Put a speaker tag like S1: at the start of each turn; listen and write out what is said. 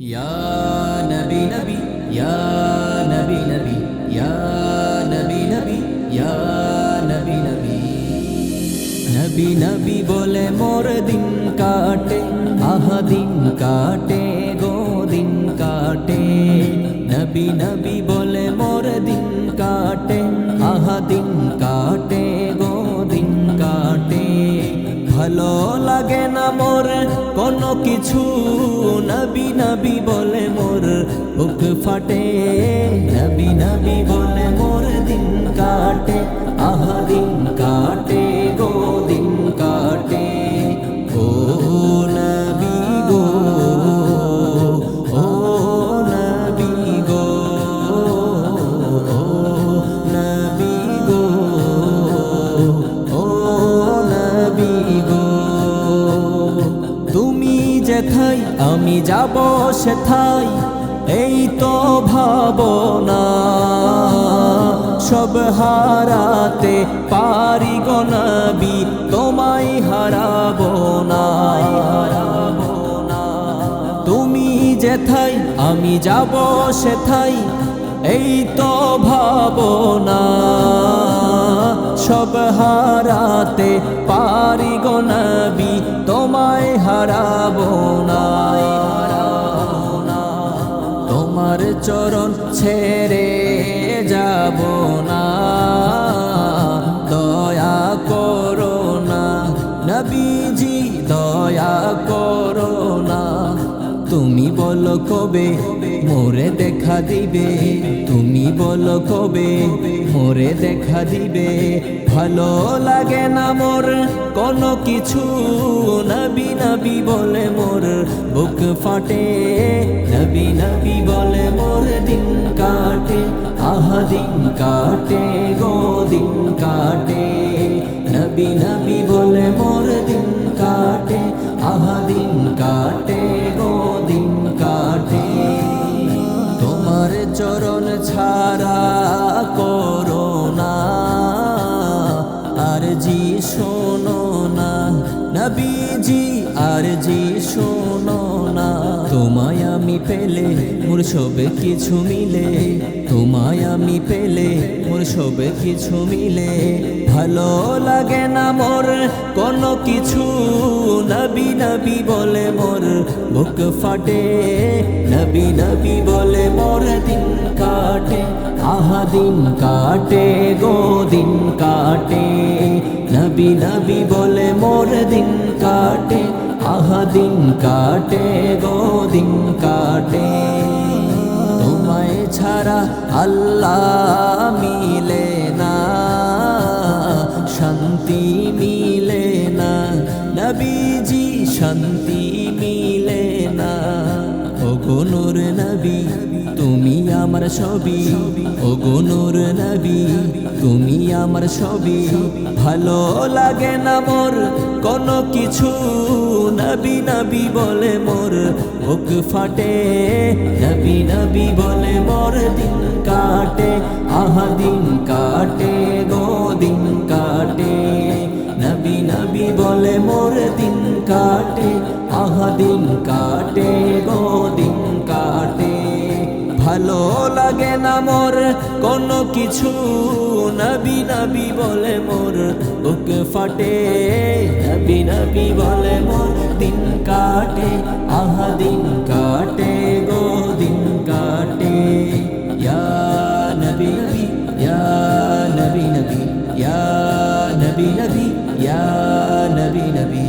S1: ইয়া নবী নবী ইয়া নবী নবী ইয়া নবী নবী ইয়া নবী নবী নবী নবী বলে, মোর দিন কাটে, আহা দিন কাটে গো দিন কাটে। নবী নবী বলে, মোর দিন কাটে, আহা দিন কাটে। ভালো লাগে না মোর? কোনো কিছু নবী নবী বলে মোর। বুক ফাটে নবী নবী বলে যেথাই আমি যাব সেথাই এই তো ভাবনা। সব হারাতে পারি গো নবী, তোমায় হারাবো না। তুমি যেথাই আমি যাব সেথাই এই তো ভাবনা। সব হারাতে পারি গো তোমায় হারাবো না। তোমার চরণ ছেড়ে যাব। বলো কবে? মোরে দেখা দিবে। তুমি বলো কবে? মোরে দেখা দিবে। ভালো লাগে না মোর, কোনো কিছু নবী নবী বলে মোর। বুক ফাটে, নবী নবী বলে মোর। দিন কাটে, আহা দিন কাটে গো, দিন কাটে। নবী নবী বলে আর জি শোনো না নবীজি আর জি শোনো পেলে মোর সবে কিছু মিলে, তোমায় আমি পেলে মোর সবে কিছু মিলে। ভালো লাগে না মোর, কোনো কিছু নবী নবী বলে মোর। বুক ফাটে, নবী নবী বলে মোর। দিন কাটে, আহা দিন কাটে গো, দিন কাটে। নবী নবী বলে মোর, দিন কাটে। দিন কাটে গো, দিন কাটে। তোমায় ছাড়া আল্লাহ মিলে না, শান্তি মিলে না। নবীজি শান্তি গুনুর নবী, তুমি আমার সবই ও গুনুর নবী, তুমি আমার সবই ভালো লাগে না মোর, কোনো কিছু নবী নবী বলে মোর। বুক ফাটে, নবী নবী বলে মোর। দিন কাটে, আহা দিন কাটে গো, দিন কাটে। নবী নবী বলে মোর, দিন কাটে, আহা দিন কাটে গো, দিন ভালো লাগে না মোর। কোনো কিছু নবী নবী বলে মোর। বুক ফাটে, নবী নবী বলে মোর। দিন কাটে, আহা দিন কাটে গো, দিন কাটে। ইয়া নবী নবী, ইয়া নবী নবী, ইয়া নবী নবী, ইয়া নবী নবী।